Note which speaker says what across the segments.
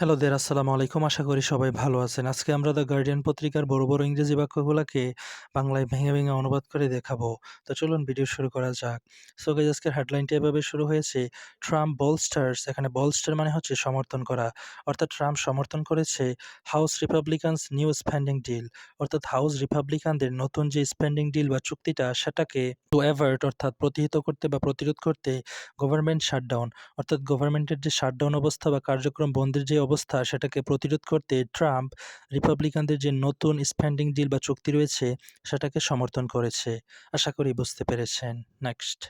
Speaker 1: Hello দের আসসালামু আলাইকুম। আশা করি সবাই ভালো আছেন। আজকে আমরা দ্য গার্ডিয়ান পত্রিকার বড় বড় ইংরেজি বাক্যগুলোকে বাংলায় ভেঙে ভেঙে অনুবাদ করে দেখাবো। তো চলুন ভিডিও শুরু করা যাক। সো আজকের হেডলাইনটি এভাবে শুরু হয়েছে ট্রাম্প বলস্টার্স এখানে বলস্টার মানে হচ্ছে সমর্থন করা। অর্থাৎ ট্রাম্প সমর্থন করেছে House Republicans new spending deal অর্থাৎ হাউস রিপাবলিকানদের নতুন যে স্পেন্ডিং ডিল বা চুক্তিটা, সেটাকে টু অ্যাভার্ট অর্থাৎ প্রতিহিত করতে বা প্রতিরোধ করতে গভর্নমেন্ট শাটডাউন অর্থাৎ গভর্নমেন্টের যে শাটডাউন অবস্থা বা কার্যক্রম বন্ধের যে অবস্থা সেটাকে প্রতিরোধ করতে ট্রাম্প রিপাবলিকানদের যে নতুন স্প্যান্ডিং ডিল বা চুক্তি রয়েছে সেটাকে সমর্থন করেছে। আশা করি বুঝতে পেরেছেন। নেক্সট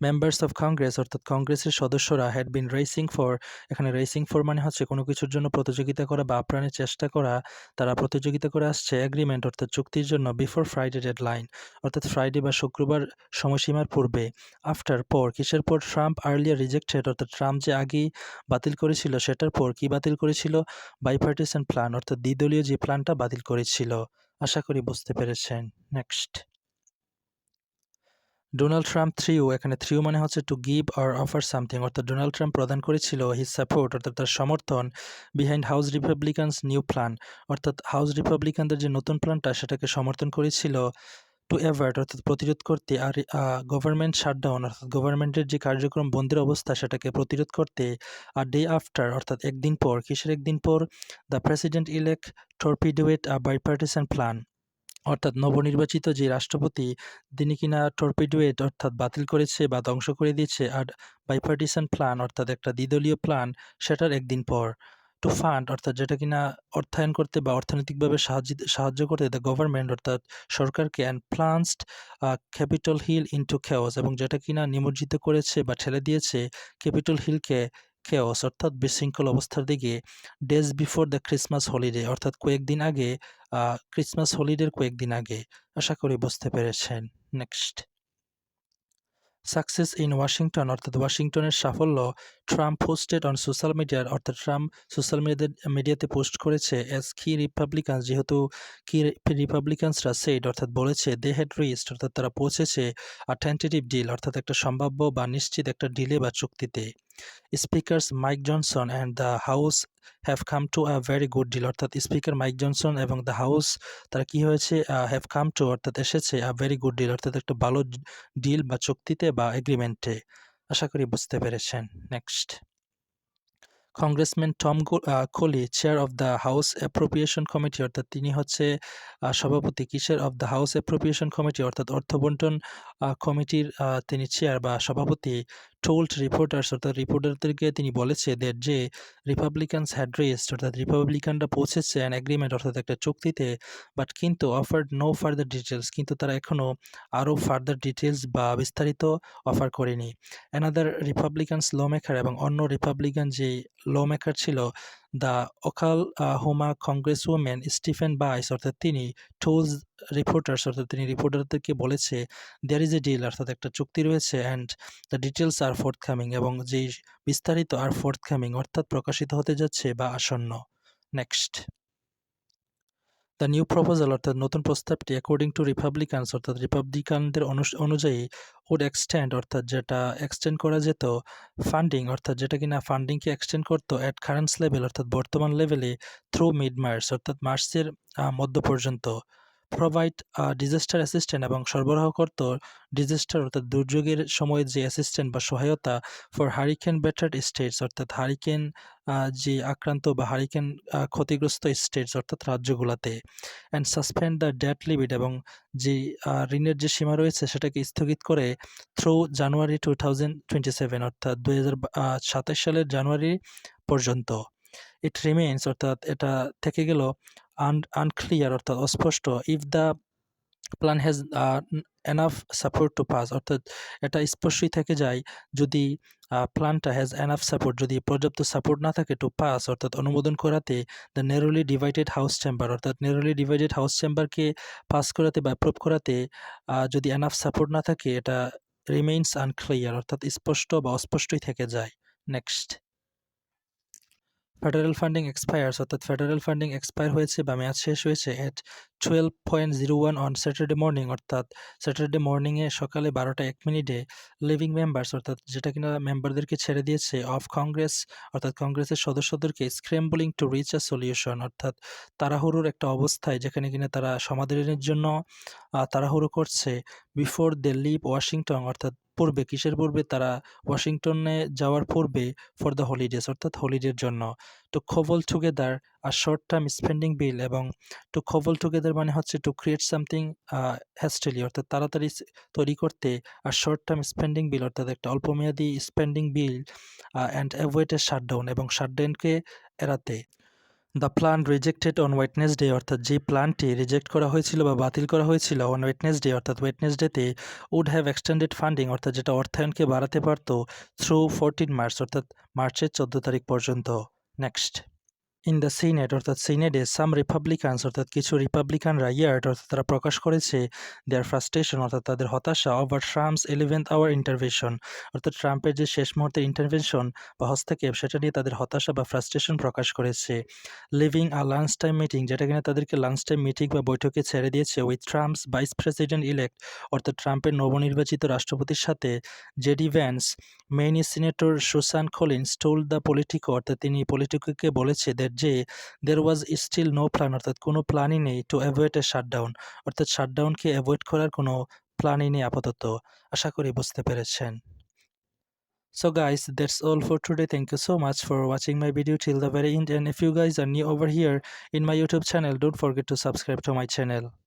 Speaker 1: মেম্বার্স অফ কংগ্রেস অর্থাৎ কংগ্রেসের সদস্যরা হ্যাড বিন রেসিং ফর এখানে রেসিং ফর মানে হচ্ছে কোনো কিছুর জন্য প্রতিযোগিতা করা বা আপ্রাণের চেষ্টা করা, তারা প্রতিযোগিতা করে আসছে অ্যাগ্রিমেন্ট অর্থাৎ চুক্তির জন্য বিফোর ফ্রাইডে ডেড লাইন অর্থাৎ ফ্রাইডে বা শুক্রবার সময়সীমার পূর্বে আফটার পর, কিসের পর? ট্রাম্প আর্লিয়ার রিজেক্টেড অর্থাৎ ট্রাম্প যে আগেই বাতিল করেছিল, সেটার পর কি বাতিল করেছিল? বাইপার্টিসান প্ল্যান অর্থাৎ দ্বিদলীয় যে প্ল্যানটা বাতিল করেছিল। আশা করি বুঝতে পেরেছেন। নেক্সট ডোনাল্ড ট্রাম্প থ্রিও, এখানে থ্রিও মানে হচ্ছে to give or offer something অর্থাৎ ডোনাল্ড ট্রাম্প প্রদান করেছিল হিজ সাপোর্ট অর্থাৎ তার সমর্থন behind House Republicans new plan অর্থাৎ হাউস রিপাবলিকানদের যে নতুন প্ল্যানটা সেটাকে সমর্থন করেছিল টু অ্যাভার্ট অর্থাৎ প্রতিরোধ করতে আর গভর্নমেন্ট শাটডাউন অর্থাৎ গভর্নমেন্টের যে কার্যক্রম বন্ধের অবস্থা, সেটাকে প্রতিরোধ করতে আর ডে আফটার অর্থাৎ একদিন পর, কিসের একদিন পর? The president elect torpedoed a bipartisan plan অর্থাৎ নবনির্বাচিত যে রাষ্ট্রপতি, তিনি কিনা টর্পিডুয়েট অর্থাৎ বাতিল করেছে বা ধ্বংস করে দিয়েছে আর বাইপার্টিসান প্ল্যান অর্থাৎ একটা দ্বিদলীয় প্ল্যান সেটার একদিন পর। টু ফান্ড অর্থাৎ যেটা কিনা অর্থায়ন করতে বা অর্থনৈতিকভাবে সাহায্য সাহায্য করতে দ্য গভর্নমেন্ট অর্থাৎ সরকারকে and plunged Capitol Hill into chaos এবং যেটা কিনা নিমজ্জিত করেছে বা ঠেলে দিয়েছে ক্যাপিটাল হিলকে খেওস অর্থাৎ বিশৃঙ্খল অবস্থার দিকে days before the Christmas holiday অর্থাৎ কয়েকদিন আগে ক্রিসমাস হলিডের কয়েকদিন আগে। আশা করি বুঝতে পেরেছেন। নেক্সট সাকসেস ইন ওয়াশিংটন অর্থাৎ ওয়াশিংটনের সাফল্য ট্রাম্প পোস্টেড অন সোশ্যাল মিডিয়ার অর্থাৎ ট্রাম্প সোশ্যাল মিডিয়াতে মিডিয়াতে পোস্ট করেছে অ্যাজ কি রিপাবলিকান যেহেতু কি রিপাবলিকানসরা সেড অর্থাৎ বলেছে দে হ্যাড রিস্ট অর্থাৎ তারা পৌঁছেছে আর ডিল অর্থাৎ একটা সম্ভাব্য বা নিশ্চিত একটা ডিলে বা চুক্তিতে। Speakers Mike Johnson and the House have come to a very good deal অর্থাৎ স্পিকার মাইক জনসন এবং দ্য হাউস তারা কি হয়েছে হ্যাভ কাম টু অর্থাৎ এসেছে আ ভেরি গুড ডিল অর্থাৎ একটা ভালো ডিল বা চুক্তিতে বা এগ্রিমেন্টে আশা করি বুঝতে পেরেছেন। Next congressman Tom Cole chair of the House appropriation committee অর্থাৎ তিনি হচ্ছে সভাপতি, কিসের of the House appropriation committee অর্থাৎ অর্থ বন্টন কমিটির তিনি চেয়ার বা সভাপতি টোল্ড রিপোর্টার্স অর্থাৎ রিপোর্টারদেরকে তিনি বলেছে দ্যাট যে রিপাবলিকানস হ্যাড রেস্ট অর্থাৎ রিপাবলিকানরা পৌঁছেছে অ্যান এগ্রিমেন্ট অর্থাৎ একটা চুক্তিতে বাট কিন্তু অফার্ড নো ফার্দার ডিটেলস কিন্তু তারা এখনও আরও ফার্দার ডিটেলস বা বিস্তারিত অফার করেনি। অ্যানাদার রিপাবলিকানস ল মেকার এবং অন্য রিপাবলিকান যে ল মেকার ছিল দ্য ওকাল হোমা কংগ্রেস ওম্যান স্টিফেন বাইস, অর্থাৎ তিনি, টোলস রিপোর্টার্স, অর্থাৎ তিনি রিপোর্টারদেরকে বলেছে দেয়ার ইজ এ ডিল অর্থাৎ একটা চুক্তি রয়েছে and the details are forthcoming এবং যেই বিস্তারিত আর ফোর্থ কামিং অর্থাৎ প্রকাশিত হতে যাচ্ছে বা আসন্ন। নেক্সট দ্য নিউ প্রপোজাল অর্থাৎ নতুন প্রস্তাবটি অ্যাকর্ডিং টু রিপাবলিকানস অর্থাৎ রিপাবলিকানদের অনুযায়ী উড এক্সটেন্ড অর্থাৎ যেটা এক্সটেন্ড করা যেত ফান্ডিং অর্থাৎ যেটা কিনা ফান্ডিংকে এক্সটেন্ড করতো অ্যাট কারেন্টস লেভেল অর্থাৎ বর্তমান লেভেলে থ্রু মিড মার্চ অর্থাৎ মার্চের মধ্য পর্যন্ত। প্রোভাইড ডিজাস্টার অ্যাসিস্ট্যান্ট এবং সরবরাহ করত ডিজাস্টার অর্থাৎ দুর্যোগের সময় যে অ্যাসিস্ট্যান্ট বা সহায়তা ফর হারিকেন বেটার স্টেটস অর্থাৎ হারিকেন যে আক্রান্ত বা হারিকেন ক্ষতিগ্রস্ত স্টেটস অর্থাৎ রাজ্যগুলোতে and suspend the debt limit এবং যে ঋণের যে সীমা রয়েছে সেটাকে স্থগিত করে through January two thousand twenty seven অর্থাৎ দুই হাজার সাতাশ সালের জানুয়ারি পর্যন্ত। ইট রিমেন্স অর্থাৎ এটা থেকে গেল আনক্লিয়ার অর্থাৎ অস্পষ্ট if the plan has enough support to pass অর্থাৎ এটা স্পষ্টই থেকে যায় যদি প্ল্যানটা হ্যাজ এনাফ সাপোর্ট যদি পর্যাপ্ত সাপোর্ট না থাকে টু পাস অর্থাৎ অনুমোদন করাতে the narrowly divided House chamber অর্থাৎ নেরোলি ডিভাইডেড হাউস চেম্বারকে পাস করাতে বা অ্যাপ্রুভ করাতে যদি এনাফ সাপোর্ট না থাকে, এটা রিমেইনস আনক্লিয়ার অর্থাৎ স্পষ্ট বা অস্পষ্টই থেকে যায়। নেক্সট ফেডারেল ফান্ডিং এক্সপায়ার্স অর্থাৎ ফেডারেল ফান্ডিং এক্সপায়ার হয়েছে বা মেয়াদ শেষ হয়েছে at twelve point zero one on Saturday morning অর্থাৎ স্যাটারডে মর্নিংয়ে সকালে বারোটা এক মিনিটে লিভিং মেম্বার্স অর্থাৎ যেটা কিনা মেম্বারদেরকে ছেড়ে দিয়েছে অফ কংগ্রেস অর্থাৎ কংগ্রেসের সদস্যদেরকে scrambling to reach a solution অর্থাৎ তাড়াহুড়োর একটা অবস্থায় যেখানে কিনা তারা সমাধানের জন্য তাড়াহুড়ো করছে বিফোর দে লিভ ওয়াশিংটন অর্থাৎ পূর্বে কিসের পূর্বে তারা ওয়াশিংটনে যাওয়ার পূর্বে ফর দ্য হলিডেজ অর্থাৎ হলিডের জন্য। To cobble together a short term spending bill এবং টু খোবল টুগেদার মানে হচ্ছে টু ক্রিয়েট সামথিং হ্যাস্টেলি অর্থাৎ তাড়াতাড়ি তৈরি করতে a short term spending bill অর্থাৎ একটা অল্পমেয়াদী spending bill and avoid a shutdown এবং শাটডাউনকে এড়াতে। The plan rejected on Wednesday অর্থাৎ যে প্ল্যানটি রিজেক্ট করা হয়েছিল বা বাতিল করা হয়েছিল অন ওয়েটনেসডে অর্থাৎ ওয়েটনেসডেতে উড হ্যাভ এক্সটেন্ডেড ফান্ডিং অর্থাৎ যেটা অর্থায়নকে বাড়াতে পারত থ্রু ফোরটিন মার্চ অর্থাৎ মার্চের চোদ্দ তারিখ পর্যন্ত। নেক্সট ইন দ্য সিনেট অর্থাৎ সিনেটে সাম রিপাবলিকানস অর্থাৎ কিছু রিপাবলিকানরা ইয়ার্ড অর্থাৎ তারা প্রকাশ করেছে দেয়ার ফ্রাস্ট্রেশন অর্থাৎ তাদের হতাশা over Trump's eleventh hour intervention অর্থাৎ ট্রাম্পের যে শেষ মুহূর্তের ইন্টারভেনশন বা হস্তক্ষেপ, সেটা নিয়ে তাদের হতাশা বা ফ্রাস্ট্রেশন প্রকাশ করেছে। Leaving a lunch time meeting যেটা কিনা তাদেরকে লাঞ্চ টাইম মিটিং বা বৈঠকে ছেড়ে দিয়েছে with Trump's vice president elect অর্থাৎ ট্রাম্পের নবনির্বাচিত রাষ্ট্রপতির সাথে JD Vance Maine senator Susan Collins told the Politico অর্থাৎ তিনি পলিটিকোকে বলেছে দ্যাট যে there was still no plan অর্থাৎ কোনো প্ল্যানই নেই টু অ্যাভয়েড এ শাটডাউন অর্থাৎ শাটডাউনকে অ্যাভয়েড করার কোনো প্ল্যানই নেই আপাতত আশা করি বুঝতে পেরেছেন So guys, that's all for today. Thank you so much for watching my video till the very end. And if you guys are new over here in my YouTube channel, don't forget to subscribe to my channel.